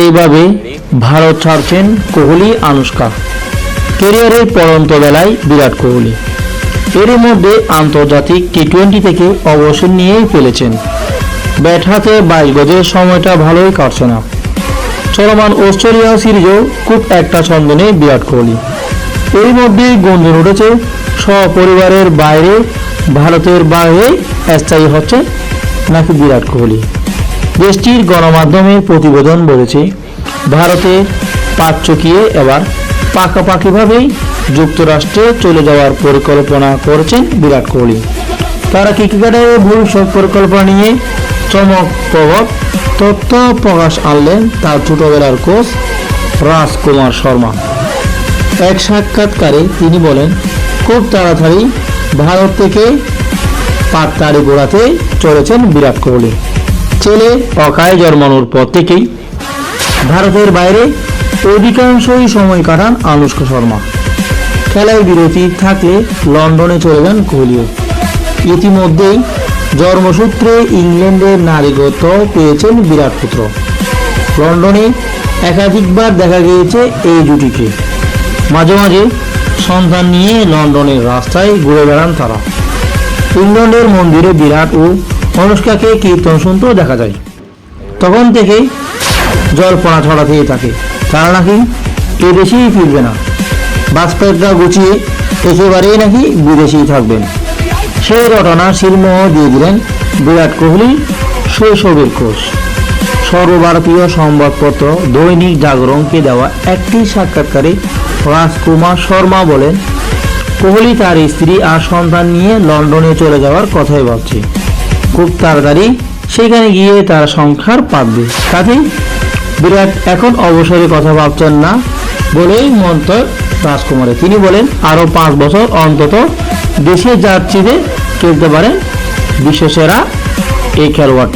এইভাবে ভারত ছাড়ছেন কোহলি আনুষ্কা কেরিয়ারের পরন্ত বেলায় বিরাট কোহলি। এরই মধ্যে আন্তর্জাতিক টি টোয়েন্টি থেকে অবসর নিয়েই ফেলেছেন। ব্যাট হাতে বাইশ গজের সময়টা ভালোই কাটছে না। চলমান অস্ট্রেলিয়া সিরিজেও খুব একটা ছন্দ নেই বিরাট কোহলি। এর মধ্যেই গুঞ্জন উঠেছে, সপরিবারের বাইরে ভারতের বাইরে স্থায়ী হচ্ছে নাকি বিরাট কোহলি। দেশটির গণমাধ্যমের প্রতিবেদন বলেছে, ভারতে পাঁচ চকিয়ে এবার পাকাপাকিভাবেই যুক্তরাষ্ট্রে চলে যাওয়ার পরিকল্পনা করেছেন বিরাট কোহলি। তারা ক্রিকেটের ভবিষ্যৎ পরিকল্পনা নিয়ে চমকপ্রদ তথ্য প্রকাশ আনলেন তার ছোটবেলার কোচ রাজকুমার শর্মা। এক সাক্ষাৎকারে তিনি বলেন, খুব তাড়াতাড়ি ভারত থেকে পাততাড়ি গোড়াতে চলেছেন বিরাট কোহলি। ছেলে অকায় জন্মানোর পর থেকেই ভারতের বাইরে অধিকাংশই সময় কাটান আনুষ্কা শর্মা। খেলায় বিরতি থাকলে লন্ডনে চলে যান কোহলিও। ইতিমধ্যেই জন্মসূত্রে ইংল্যান্ডের নারীগত পেয়েছেন বিরাট পুত্র। লন্ডনে একাধিকবার দেখা গিয়েছে এই জুটিকে মাঝে মাঝে সন্তান নিয়ে লন্ডনের রাস্তায় ঘুরে বেড়ান তারা। ইংল্যান্ডের মন্দিরে বিরাট ও অনুষ্কাকে কীর্তন শুনতেও দেখা যায়। তখন থেকে জল্পনা ছড়াতেই থাকে তারা নাকি এদেশেই ফিরবে না। বাসপেটরা গুছিয়ে একেবারেই নাকি বিদেশেই থাকবেন। সেই ঘটনা শিলমোহ দিয়ে দিলেন বিরাট কোহলি, শৈশবের কোষ সর্বভারতীয় সংবাদপত্র দৈনিক জাগরণকে দেওয়া একটি সাক্ষাৎকারে রাজকুমার শর্মা বলেন, কোহলি তার স্ত্রী আর সন্তান নিয়ে লন্ডনে চলে যাওয়ার কথাই ভাবছে। খুব তাড়াতাড়ি সেখানে গিয়ে তার সংখ্যার পাবে। কাজেই বিরাট এখন অবসরে কথা ভাবছেন না বলেই মন্তব্য রাজকুমারে। তিনি বলেন আরও পাঁচ বছর অন্তত দেশে যাত্রীদের খেলতে পারেন বিশ্বসেরা এই খেলোয়াড়।